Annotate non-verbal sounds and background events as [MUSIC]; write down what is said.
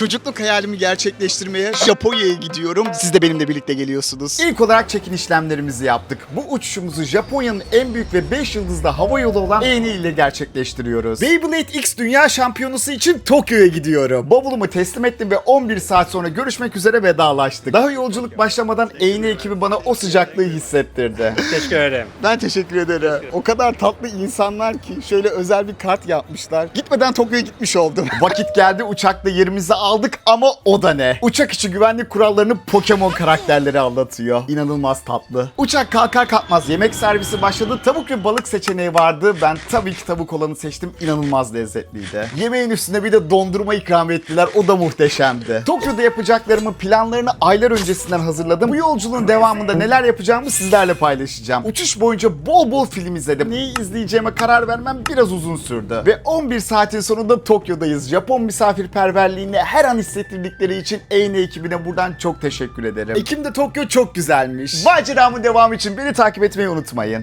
Çocukluk hayalimi gerçekleştirmeye Japonya'ya gidiyorum. Siz de benimle birlikte geliyorsunuz. İlk olarak çekin işlemlerimizi yaptık. Bu uçuşumuzu Japonya'nın en büyük ve 5 yıldızlı hava yolu olan ENI ile gerçekleştiriyoruz. Beyblade X Dünya Şampiyonusu için Tokyo'ya gidiyorum. Bavulumu teslim ettim ve 11 saat sonra görüşmek üzere vedalaştık. Daha yolculuk başlamadan ENI ekibi bana o sıcaklığı hissettirdi. Teşekkür ederim. Ben teşekkür ederim. O kadar tatlı insanlar ki şöyle özel bir kart yapmışlar. Gitmeden Tokyo'ya gitmiş oldum. [LAUGHS] Vakit geldi uçakta yerimizi aldık ama o da ne? Uçak içi güvenlik kurallarını Pokemon karakterleri anlatıyor. İnanılmaz tatlı. Uçak kalkar kalkmaz yemek servisi başladı. Tavuk ve balık seçeneği vardı. Ben tabii ki tavuk olanı seçtim. İnanılmaz lezzetliydi. Yemeğin üstüne bir de dondurma ikram ettiler. O da muhteşemdi. Tokyo'da yapacaklarımı planlarını aylar öncesinden hazırladım. Bu yolculuğun devamında neler yapacağımı sizlerle paylaşacağım. Uçuş boyunca bol bol film izledim. Neyi izleyeceğime karar vermem biraz uzun sürdü. Ve 11 saatin sonunda Tokyo'dayız. Japon misafirperverliğini her an hissettirdikleri için EYNE ekibine buradan çok teşekkür ederim. Ekim'de Tokyo çok güzelmiş. Maceramın devamı için beni takip etmeyi unutmayın.